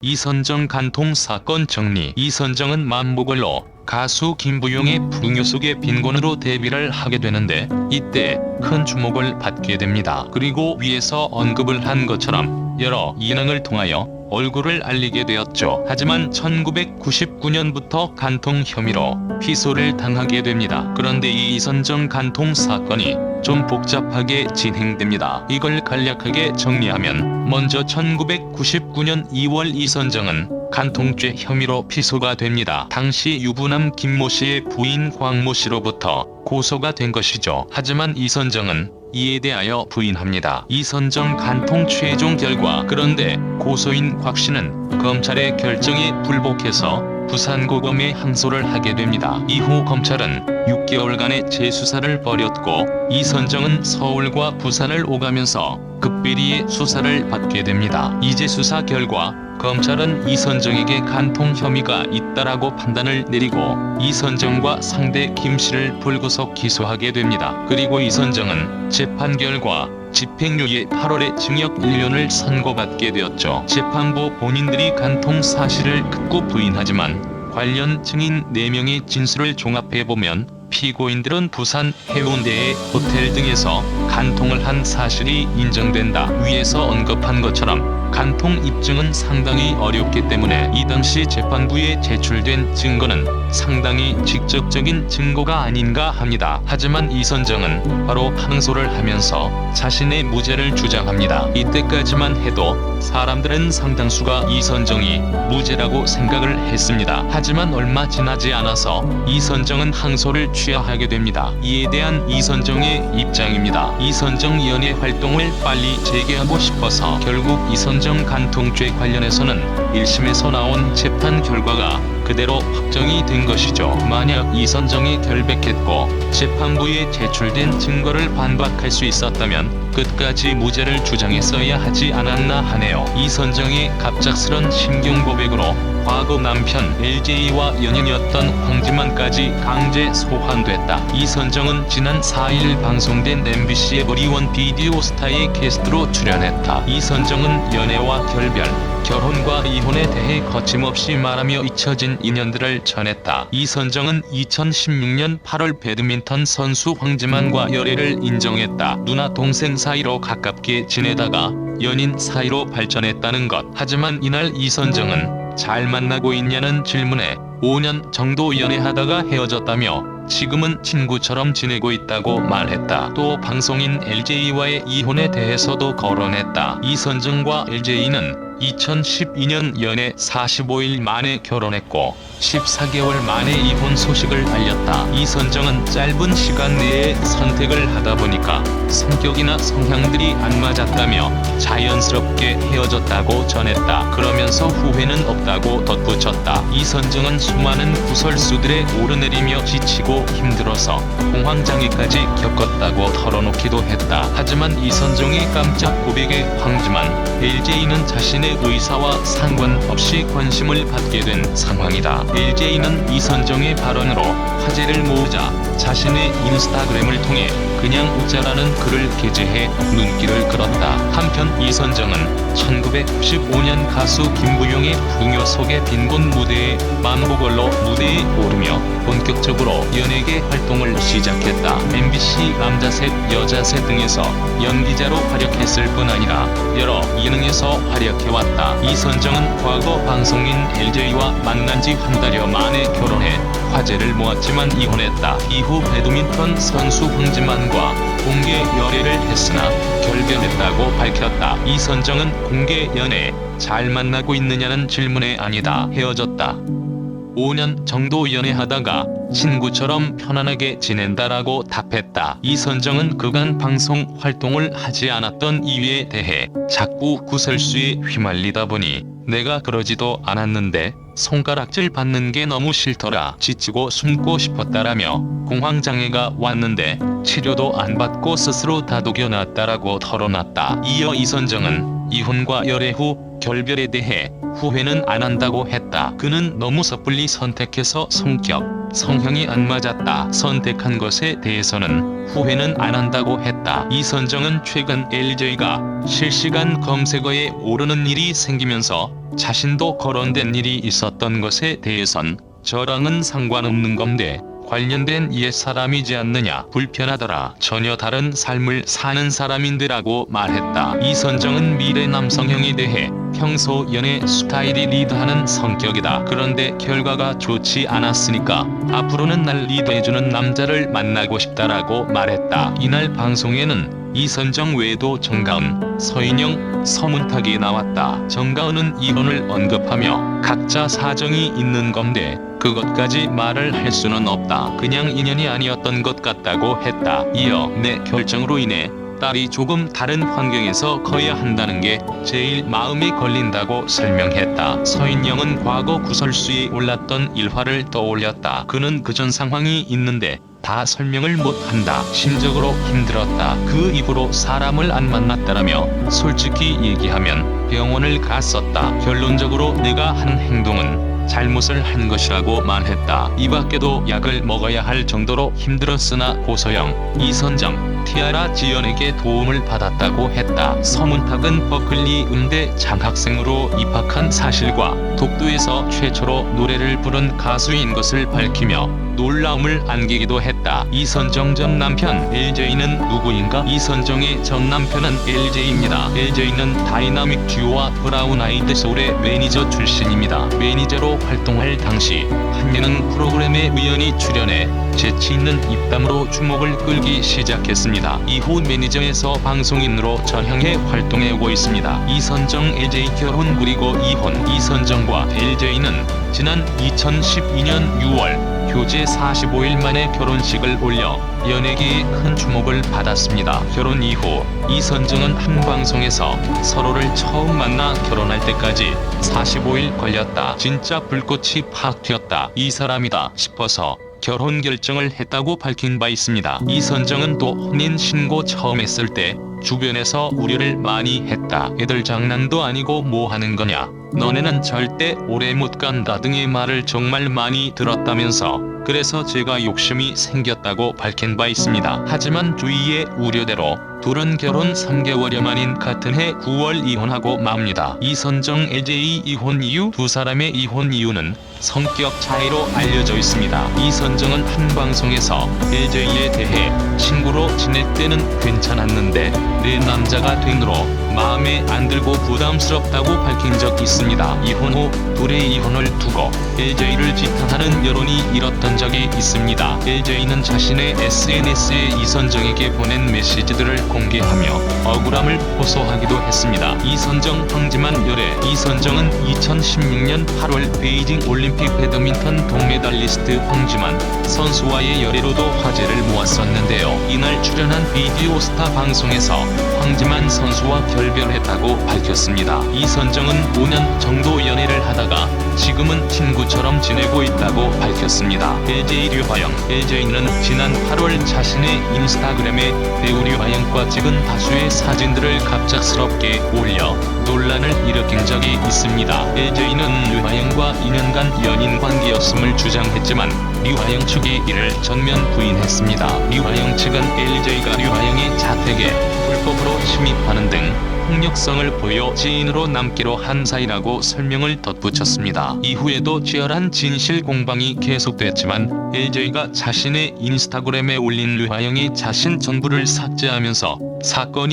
이선정 간통 사건 정리 이선정은 만보걸로 가수 김부용의 불교 속의 빈곤으로 데뷔를 하게 되는데 이때 큰 주목을 받게 됩니다. 그리고 위에서 언급을 한 것처럼 여러 예능을 통하여 얼굴을 알리게 되었죠. 하지만 1999년부터 간통 혐의로 피소를 당하게 됩니다. 그런데 이 이선정 간통 사건이 좀 복잡하게 진행됩니다. 이걸 간략하게 정리하면 먼저 1999년 2월 이선정은 간통죄 혐의로 피소가 됩니다. 당시 유부남 김모 씨의 부인 광모 씨로부터 고소가 된 것이죠. 하지만 이선정은 이에 대하여 부인합니다. 이선정 간통 최종 결과 그런데 고소인 곽 씨는 검찰의 결정에 불복해서 부산고검에 항소를 하게 됩니다. 이후 검찰은 6개월간의 재수사를 벌였고 이선정은 서울과 부산을 오가면서 극비리의 수사를 받게 됩니다. 이제 수사 결과 검찰은 이선정에게 간통 혐의가 있다라고 판단을 내리고 이선정과 상대 김 씨를 불구속 기소하게 됩니다. 그리고 이선정은 재판 결과 집행유예 8월에 징역 1년을 선고받게 되었죠. 재판부 본인들이 간통 사실을 극구 부인하지만 관련 증인 4명의 진술을 종합해보면 피고인들은 부산 해운대의 호텔 등에서 간통을 한 사실이 인정된다. 위에서 언급한 것처럼 간통 입증은 상당히 어렵기 때문에 이 당시 재판부에 제출된 증거는 상당히 직접적인 증거가 아닌가 합니다. 하지만 이선정은 바로 항소를 하면서 자신의 무죄를 주장합니다. 이때까지만 해도 사람들은 상당수가 이선정이 무죄라고 생각을 했습니다. 하지만 얼마 지나지 않아서 이선정은 항소를 취하하게 됩니다. 이에 대한 이선정의 입장입니다. 이선정 연예 활동을 빨리 재개하고 싶어서 결국 이선 정 간통죄 관련해서는 1심에서 나온 재판 결과가 그대로 확정이 된 것이죠. 만약 이선정이 결백했고 재판부에 제출된 증거를 반박할 수 있었다면 끝까지 무죄를 주장했어야 하지 않았나 하네요. 이선정의 갑작스런 신경 고백으로 과거 남편 LJ와 연인이었던 황지만까지 강제 소환됐다. 이선정은 지난 4일 방송된 MBC의 머리원 비디오 스타의 게스트로 출연했다. 이선정은 연애와 결별, 결혼과 이 혼에 대해 거침없이 말하며 잊혀진 인연들을 전했다. 이선정은 2016년 8월 배드민턴 선수 황지만과 열애를 인정했다. 누나 동생 사이로 가깝게 지내다가 연인 사이로 발전했다는 것. 하지만 이날 이선정은 잘 만나고 있냐는 질문에 5년 정도 연애하다가 헤어졌다며 지금은 친구처럼 지내고 있다고 말했다. 또 방송인 LJ와의 이혼에 대해서도 거론했다. 이선정과 LJ는 2012년 연애 45일 만에 결혼했고 14개월 만에 이혼 소식을 알렸다. 이선정은 짧은 시간 내에 선택을 하다 보니까 성격이나 성향들이 안 맞았다며 자연스럽게 헤어졌다고 전했다. 그러면서 후회는 없다고 덧붙였다. 이선정은 수많은 구설수들의 오르내리며 지치고 힘들어서 공황장애까지 겪었다고 털어놓기도 했다. 하지만 이선정의 깜짝 고백에 황지만 LJ는 자신의 의사와 상관없이 관심을 받게 된 상황이다. LJ는 이선정의 발언으로 화제를 모으자 자신의 인스타그램을 통해 그냥 웃자라는 글을 게재해 눈길을 끌었다. 한편 이선정은 1995년 가수 김부용의 풍요 속의 빈곤 무대에 만보걸로 무대에 오르며 본격적으로 연예계 활동을 시작했다. MBC 남자셋 여자셋 등에서 연기자로 활약했을 뿐 아니라 여러 예능에서 활약해왔다. 이선 정은 과거 방송인 LJ와 만난 지 한 달여 만에 결혼해 화제를 모았지만 이혼했다. 이후 배드민턴 선수 황지만과 공개 열애를 했으나 결별했다고 밝혔다. 이선정은 공개 연애 잘 만나고 있느냐는 질문에 아니다. 헤어졌다. 5년 정도 연애하다가 친구처럼 편안하게 지낸다라고 답했다. 이선정은 그간 방송 활동을 하지 않았던 이유에 대해 자꾸 구설수에 휘말리다 보니 내가 그러지도 않았는데 손가락질 받는 게 너무 싫더라. 지치고 숨고 싶었다라며 공황장애가 왔는데 치료도 안 받고 스스로 다독여 놨다라고 털어놨다. 이어 이선정은 이혼과 열애 후 결별에 대해 후회는 안 한다고 했다. 그는 너무 섣불리 선택해서 성격, 성향이 안 맞았다. 선택한 것에 대해서는 후회는 안 한다고 했다. 이 선정은 최근 LJ가 실시간 검색어에 오르는 일이 생기면서 자신도 거론된 일이 있었던 것에 대해선 저랑은 상관없는 건데 관련된 옛 사람이지 않느냐? 불편하더라. 전혀 다른 삶을 사는 사람인데라고 말했다. 이선정은 미래 남성형에 대해 평소 연애 스타일이 리드하는 성격이다. 그런데 결과가 좋지 않았으니까 앞으로는 날 리드해주는 남자를 만나고 싶다라고 말했다. 이날 방송에는 이선정 외에도 정가은, 서인영, 서문탁이 나왔다. 정가은은 이혼을 언급하며 각자 사정이 있는 건데 그것까지 말을 할 수는 없다. 그냥 인연이 아니었던 것 같다고 했다. 이어 내 결정으로 인해 딸이 조금 다른 환경에서 커야 한다는 게 제일 마음에 걸린다고 설명했다. 서인영은 과거 구설수에 올랐던 일화를 떠올렸다. 그는 그전 상황이 있는데 다 설명을 못한다. 심적으로 힘들었다. 그 이후로 사람을 안 만났다라며 솔직히 얘기하면 병원을 갔었다. 결론적으로 내가 한 행동은 잘못을 한 것이라고 말했다. 이 밖에도 약을 먹어야 할 정도로 힘들었으나 고소영, 이선정, 티아라 지연에게 도움을 받았다고 했다. 서문탁은 버클리 음대 장학생으로 입학한 사실과 독도에서 최초로 노래를 부른 가수인 것을 밝히며 놀라움을 안기기도 했다. 이선정 전 남편 LJ는 누구인가? 이선정의 전 남편은 LJ입니다. LJ는 다이나믹 듀오와 브라운 아이드 소울의 매니저 출신입니다. 매니저로 활동할 당시 한 예능 프로그램에 우연히 출연해 재치 있는 입담으로 주목을 끌기 시작했습니다. 이후 매니저에서 방송인으로 전향해 활동해 오고 있습니다. 이선정 LJ 결혼 그리고 이혼 이선정과 LJ는 지난 2012년 6월 교제 45일 만에 결혼식을 올려 연예계에 큰 주목을 받았습니다. 결혼 이후 이선정은 한 방송에서 서로를 처음 만나 결혼할 때까지 45일 걸렸다. 진짜 불꽃이 팍 튀었다. 이 사람이다 싶어서 결혼 결정을 했다고 밝힌 바 있습니다. 이선정은 또 혼인 신고 처음 했을 때 주변에서 우려를 많이 했다. 애들 장난도 아니고 뭐 하는 거냐. 너네는 절대 오래 못 간다 등의 말을 정말 많이 들었다면서 그래서 제가 욕심이 생겼다고 밝힌 바 있습니다. 하지만 주위의 우려대로 둘은 결혼 3개월여 만인 같은 해 9월 이혼하고 맙니다. 이선정 LJ 이혼 이유 두 사람의 이혼 이유는 성격 차이로 알려져 있습니다. 이선정은 한 방송에서 LJ에 대해 친구로 지낼 때는 괜찮았는데 내 남자가 된 후로 마음에 안 들고 부담스럽다고 밝힌 적 있습니다. 이혼 후 둘의 이혼을 두고 LJ를 지탄하는 여론이 일었던 적이 있습니다. LJ는 자신의 SNS에 이선정에게 보낸 메시지들을 공개하며 억울함을 호소하기도 했습니다. 이선정 황지만 열애 이선정은 2016년 8월 베이징 올림픽 배드민턴 동메달리스트 황지만 선수와의 열애로도 화제를 모았었는데요. 이날 출연한 비디오 스타 방송에서 황지만 선수와 결별했다고 밝혔습니다. 이선정은 5년 정도 연애를 하다가 지금은 친구처럼 지내고 있다고 밝혔습니다. LJ 류화영 LJ는 지난 8월 자신의 인스타그램에 배우 류화영과 찍은 다수의 사진들을 갑작스럽게 올려 논란을 일으킨 적이 있습니다. LJ는 류화영과 2년간 연인 관계였음을 주장했지만 류화영 측이 이를 전면 부인했습니다. 류화영 측은 LJ가 류화영의 자택에 불법으로 침입하는 등 폭력성을 보여 지인으로 남기로 한 사이라고 설명을 덧붙였습니다. 이후에도 치열한 진실 공방이 계속됐지만 LJ가 자신의 인스타그램에 올린 류화영이 자신 전부를 삭제하면서 사건이